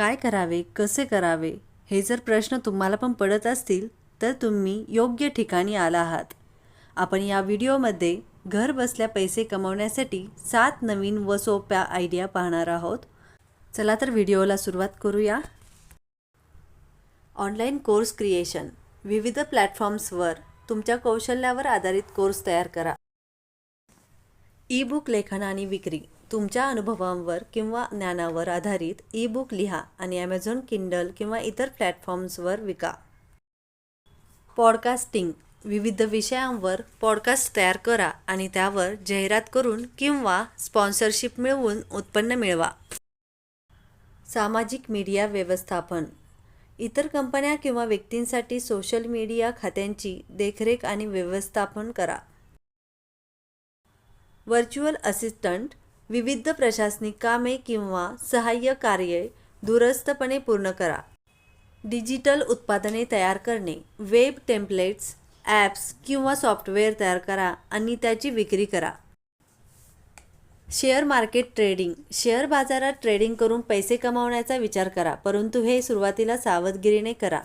काय करावे कसे करावे हे जर प्रश्न तुम्हाला पण पडत असतील तर तुम्ही योग्य ठिकाणी आला आहात. आपण या व्हिडिओमध्ये घर बसल्या पैसे कमवण्यासाठी सात नवीन व सोप्या आयडिया पाहणार आहोत. चला तर व्हिडिओला सुरुवात करूया. ऑनलाईन कोर्स क्रिएशन विविध प्लॅटफॉर्म्सवर तुमच्या कौशल्यावर आधारित कोर्स तयार करा. ई बुक लेखन आणि विक्री. तुमच्या अनुभवांवर किंवा ज्ञानावर आधारित ई बुक लिहा आणि ॲमेझॉन किंडल किंवा इतर प्लॅटफॉर्म्सवर विका. पॉडकास्टिंग विविध विषयांवर पॉडकास्ट तयार करा आणि त्यावर जाहिरात करून किंवा स्पॉन्सरशिप मिळवून उत्पन्न मिळवा. सामाजिक मीडिया व्यवस्थापन. इतर कंपन्या किंवा व्यक्तींसाठी सोशल मीडिया खात्यांची देखरेख आणि व्यवस्थापन करा. व्हर्च्युअल असिस्टंट विविध प्रशासनिक कामे किंवा सहाय्य कार्ये दूरस्थपणे पूर्ण करा. डिजिटल उत्पादने तयार करणे वेब टेम्पलेट्स ॲप्स किंवा सॉफ्टवेअर तयार करा आणि त्याची विक्री करा. शेअर मार्केट ट्रेडिंग शेअर बाजारात ट्रेडिंग करून पैसे कमावण्याचा विचार करा परंतु हे सुरुवातीला सावधगिरीने करा.